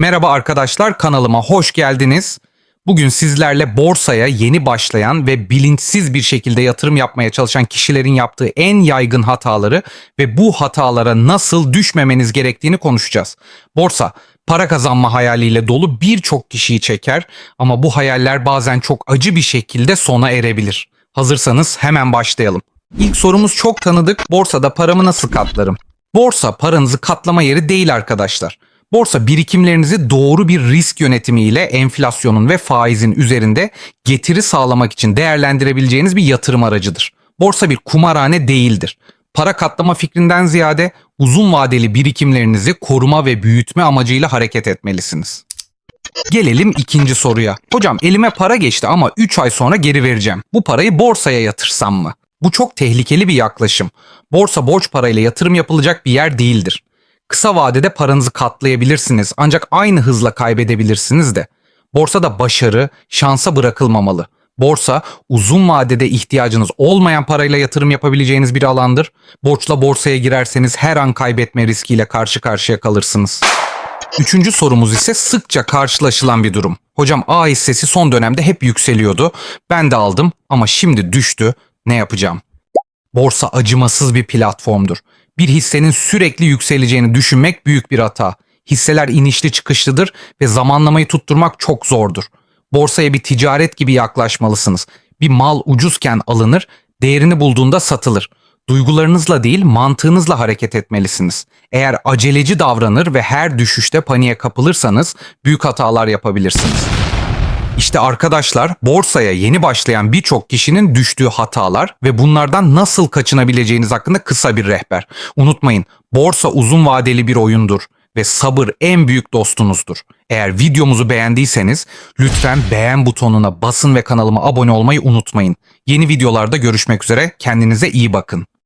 Merhaba arkadaşlar kanalıma hoş geldiniz. Bugün sizlerle borsaya yeni başlayan ve bilinçsiz bir şekilde yatırım yapmaya çalışan kişilerin yaptığı en yaygın hataları ve bu hatalara nasıl düşmemeniz gerektiğini konuşacağız. Borsa para kazanma hayaliyle dolu birçok kişiyi çeker ama bu hayaller bazen çok acı bir şekilde sona erebilir. Hazırsanız hemen başlayalım. İlk sorumuz çok tanıdık. Borsada paramı nasıl katlarım? Borsa paranızı katlama yeri değil arkadaşlar. Borsa birikimlerinizi doğru bir risk yönetimiyle enflasyonun ve faizin üzerinde getiri sağlamak için değerlendirebileceğiniz bir yatırım aracıdır. Borsa bir kumarhane değildir. Para katlama fikrinden ziyade uzun vadeli birikimlerinizi koruma ve büyütme amacıyla hareket etmelisiniz. Gelelim ikinci soruya. Hocam elime para geçti ama 3 ay sonra geri vereceğim. Bu parayı borsaya yatırsam mı? Bu çok tehlikeli bir yaklaşım. Borsa borç parayla yatırım yapılacak bir yer değildir. Kısa vadede paranızı katlayabilirsiniz ancak aynı hızla kaybedebilirsiniz de. Borsada başarı şansa bırakılmamalı. Borsa uzun vadede ihtiyacınız olmayan parayla yatırım yapabileceğiniz bir alandır. Borçla borsaya girerseniz her an kaybetme riskiyle karşı karşıya kalırsınız. Üçüncü sorumuz ise sıkça karşılaşılan bir durum. Hocam A hissesi son dönemde hep yükseliyordu. Ben de aldım ama şimdi düştü. Ne yapacağım? Borsa acımasız bir platformdur. Bir hissenin sürekli yükseleceğini düşünmek büyük bir hata. Hisseler inişli çıkışlıdır ve zamanlamayı tutturmak çok zordur. Borsaya bir ticaret gibi yaklaşmalısınız. Bir mal ucuzken alınır, değerini bulduğunda satılır. Duygularınızla değil mantığınızla hareket etmelisiniz. Eğer aceleci davranır ve her düşüşte paniğe kapılırsanız büyük hatalar yapabilirsiniz. İşte arkadaşlar borsaya yeni başlayan birçok kişinin düştüğü hatalar ve bunlardan nasıl kaçınabileceğiniz hakkında kısa bir rehber. Unutmayın borsa uzun vadeli bir oyundur ve sabır en büyük dostunuzdur. Eğer videomuzu beğendiyseniz lütfen beğen butonuna basın ve kanalıma abone olmayı unutmayın. Yeni videolarda görüşmek üzere kendinize iyi bakın.